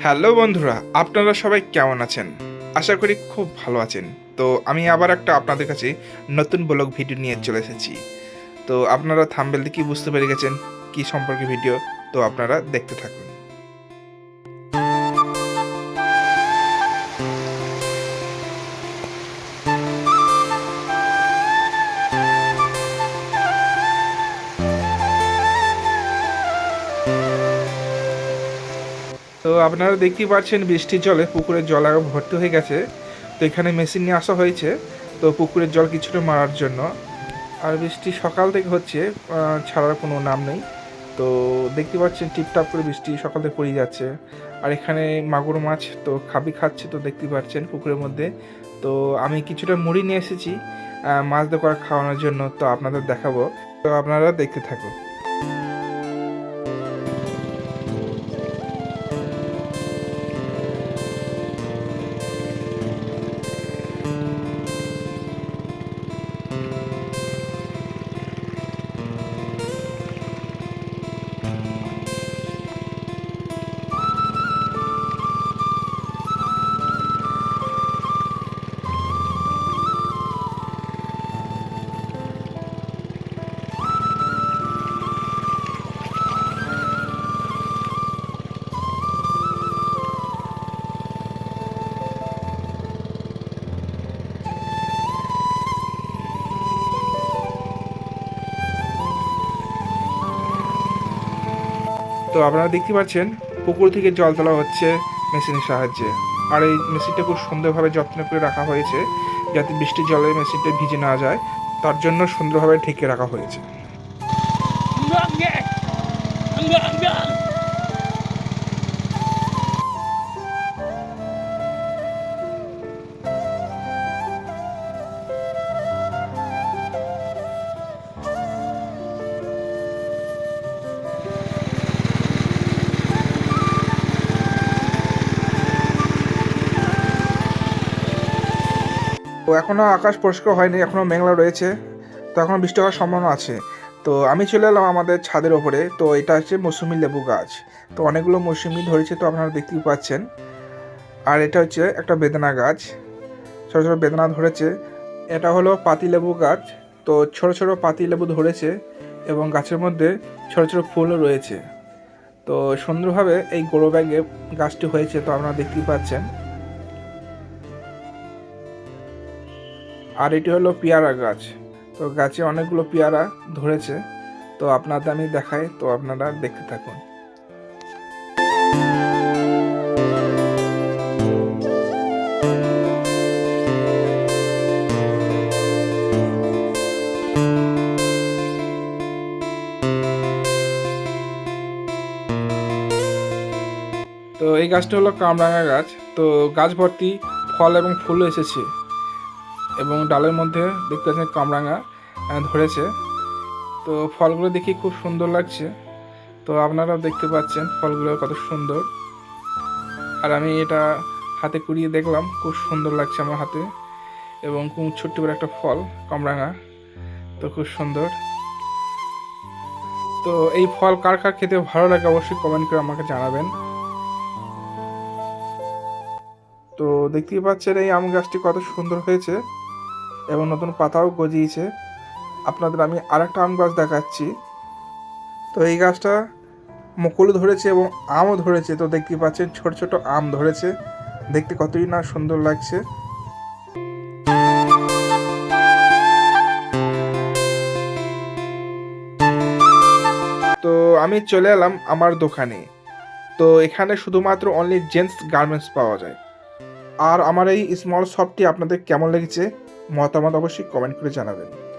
Hello বন্ধুরা, আপনারা সবাই কেমন আছেন? আশা করি খুব ভালো আছেন। তো আমি আবার একটা আপনাদের কাছে নতুন ব্লগ ভিডিও নিয়ে চলে এসেছি। তো আপনারা থাম্বেল দেখে বুঝতে পেরে গেছেন কি সম্পর্কে ভিডিও, তো আপনারা দেখতে থাকুন। তো আপনারা দেখতেই পাচ্ছেন বৃষ্টির জলে পুকুরের জল আগে ভর্তি হয়ে গেছে। তো এখানে মেশিন নিয়ে আসা হয়েছে। তো পুকুরের জল কিছুটা মারার জন্য। আর বৃষ্টি সকাল থেকে হচ্ছে ছাড়ার কোনো নাম নেই। তো দেখতে পাচ্ছেন টিপটাপ করে বৃষ্টি সকাল থেকে পড়ে যাচ্ছে। আর এখানে মাগুর মাছ তো খাবি খাচ্ছে তো দেখতে পাচ্ছেন পুকুরের মধ্যে। তো আমি কিছুটা মুড়ি নিয়ে এসেছি মাছ দিয়ে করে খাওয়ানোর জন্য তো আপনাদের দেখাবো। তো আপনারা দেখতে থাকুন। তো আপনারা দেখতে পাচ্ছেন, পুকুর থেকে জল তোলা হচ্ছে মেশিনের সাহায্যে। আর এই মেশিনটা খুব সুন্দরভাবে যত্ন করে রাখা হয়েছে, যাতে বৃষ্টির জলে মেশিনটা ভিজে না যায়, তার জন্য সুন্দরভাবে ঠেকে রাখা হয়েছে। এখনও আকাশ পরিষ্কার হয়নি, এখনও মেঘলা রয়েছে। তো এখনও বৃষ্টি হওয়ার সম্ভাবনা আছে। তো আমি চলে এলাম আমাদের ছাদের ওপরে। তো এটা হচ্ছে মৌসুমি লেবু গাছ। তো অনেকগুলো মৌসুমি ধরেছে তো আপনারা দেখতেই পাচ্ছেন। আর এটা হচ্ছে একটা বেদানা গাছ। ছোটো ছোটো বেদানা ধরেছে। এটা হলো পাতি লেবু গাছ। তো ছোট ছোট পাতি লেবু ধরেছে এবং গাছের মধ্যে ছোট ছোট ফুলও রয়েছে। তো সুন্দরভাবে এই গোড়ো ব্যাগে গাছটি হয়েছে তো আপনারা দেখতেই পাচ্ছেন। আর এটি হলো পেয়ারা গাছ। তো গাছে অনেকগুলো পেয়ারা ধরেছে। তো আপনাদের আমি দেখাই, তো আপনারা দেখতে থাকুন। তো এই গাছটা হলো কামরাঙা গাছ। তো গাছ ভর্তি ফল এবং ফুল এসেছে। এবং ডালের মধ্যে দেখতে পাচ্ছেন কামরাঙা ধরেছে। তো ফলগুলো দেখি খুব সুন্দর লাগছে। তো আপনারাও দেখতে পাচ্ছেন ফলগুলো কত সুন্দর। আর আমি এটা হাতে কুড়িয়ে দেখলাম, খুব সুন্দর লাগছে আমার হাতে। এবং খুব ছোট্ট করে একটা ফল, কামরাঙা। তো খুব সুন্দর। তো এই ফল কার কার খেতে ভালো লাগে অবশ্যই কমেন্ট করে আমাকে জানাবেন। তো দেখতেই পাচ্ছেন এই আম গাছটি কত সুন্দর হয়েছে। এবং নতুন পাতাও গজিয়েছে। আপনাদের আমি আরেকটা আম গাছ দেখাচ্ছি। তো এই গাছটা মুকুল ধরেছে এবং আমও ধরেছে। তো দেখতে পাচ্ছেন ছোট ছোট আম ধরেছে। দেখতে কতই না সুন্দর লাগছে। তো আমি চলে এলাম আমার দোকানে। তো এখানে শুধুমাত্র অনলি জেন্টস গার্মেন্টস পাওয়া যায়। আর আমার এই স্মল শপটি আপনাদের কেমন লেগেছে? মতামত অবশ্যই কমেন্ট করে জানাবেন।